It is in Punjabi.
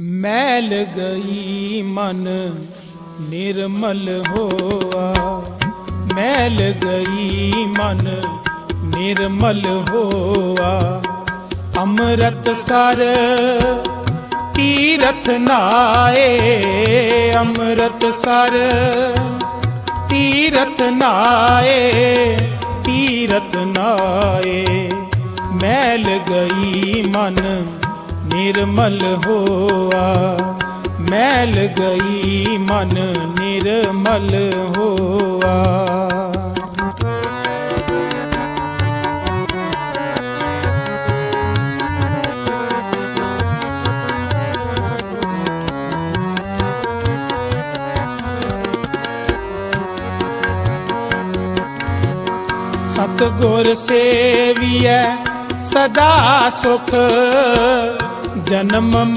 ਮੈਲ ਗਈ ਮਨ ਨਿਰਮਲ ਹੋਆ। ਮੈਲ ਗਈ ਮਨ ਨਿਰਮਲ ਹੋਆ। ਅੰਮ੍ਰਿਤ ਸਰ ਤੀਰਥ ਨਾਏ। ਅੰਮ੍ਰਿਤ ਸਰ ਤੀਰਥ ਨਾਏ। ਤੀਰਥ ਨਾਏ। ਮੈਲ ਗਈ ਮਨ ਨਿਰਮਲ ਹੋਆ। ਮੈਲ ਗਈ ਮਨ ਨਿਰਮਲ ਹੋਆ। ਸਤਗੁਰ ਸੇਵੀਐ ਸਦਾ ਸੁਖ जन्म